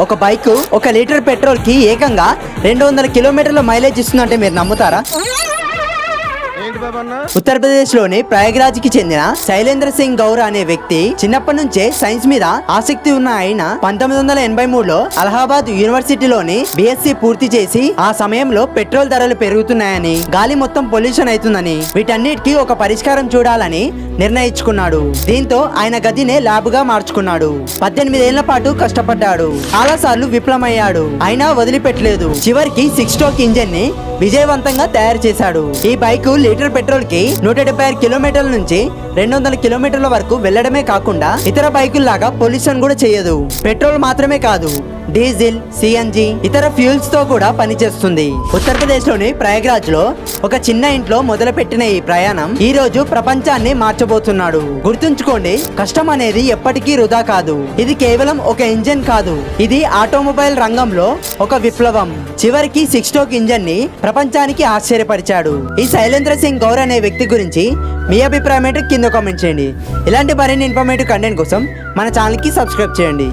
ఒక బైక్ ఒక లీటర్ పెట్రోల్కి ఏకంగా రెండు వందల కిలోమీటర్ల మైలేజ్ ఇస్తుందంటే మీరు నమ్ముతారా? ఉత్తరప్రదేశ్లోని ప్రయాగ్రాజ్కి చెందిన శైలేంద్ర సింగ్ గౌర్ అనే వ్యక్తి చిన్నప్పటి నుంచే సైన్స్ మీద ఆసక్తి ఉన్న ఆయన పంతొమ్మిది వందల ఎనభై మూడులో అలహాబాద్ యూనివర్సిటీలోని బిఎస్సి పూర్తి చేసి ఆ సమయంలో పెట్రోల్ ధరలు పెరుగుతున్నాయని గాలి మొత్తం పొల్యూషన్ అవుతుందని వీటన్నిటికీ ఒక పరిష్కారం చూడాలని నిర్ణయించుకున్నాడు. దీంతో ఆయన గదినే ల్యాబ్గా మార్చుకున్నాడు పద్దెనిమిదేళ్ళ పాటు కష్టపడ్డాడు. చాలా సార్లు విఫలమయ్యాడు అయినా వదిలిపెట్టలేదు. చివరికి సిక్స్ స్టోక్ ఇంజిన్ని విజయవంతంగా తయారు చేశాడు. ఈ బైక్ లీటర్ పెట్రోల్కి నూట డెబ్బై ఆరు కిలోమీటర్ల నుంచి రెండు వందల కిలోమీటర్ల వరకు వెళ్ళడమే కాకుండా ఇతర బైకుల్లాగా పొల్యూషన్ కూడా చేయదు. పెట్రోల్ మాత్రమే కాదు డీజిల్ సిఎన్జి ఇతర ఫ్యూల్స్తో కూడా పనిచేస్తుంది. ఉత్తరప్రదేశ్లోని ప్రయాగ్రాజ్లో ఒక చిన్న ఇంట్లో మొదలుపెట్టిన ఈ ప్రయాణం ఈ రోజు ప్రపంచాన్ని మార్చబోతున్నాడు. గుర్తుంచుకోండి కష్టం అనేది ఎప్పటికీ వృధా కాదు. ఇది కేవలం ఒక ఇంజన్ కాదు. ఇది ఆటోమొబైల్ రంగంలో ఒక విప్లవం. చివరికి సిక్స్ స్టోక్ ఇంజన్ని ప్రపంచానికి ఆశ్చర్యపరిచాడు. ఈ శైలేంద్ర సింగ్ గౌర్ అనే వ్యక్తి గురించి మీ అభిప్రాయం ఏంటో? కింద కామెంట్ చేయండి. ఇలాంటి మరిన్ని ఇన్ఫర్మేటివ్ కంటెంట్ కోసం మన ఛానల్కి సబ్స్క్రైబ్ చేయండి.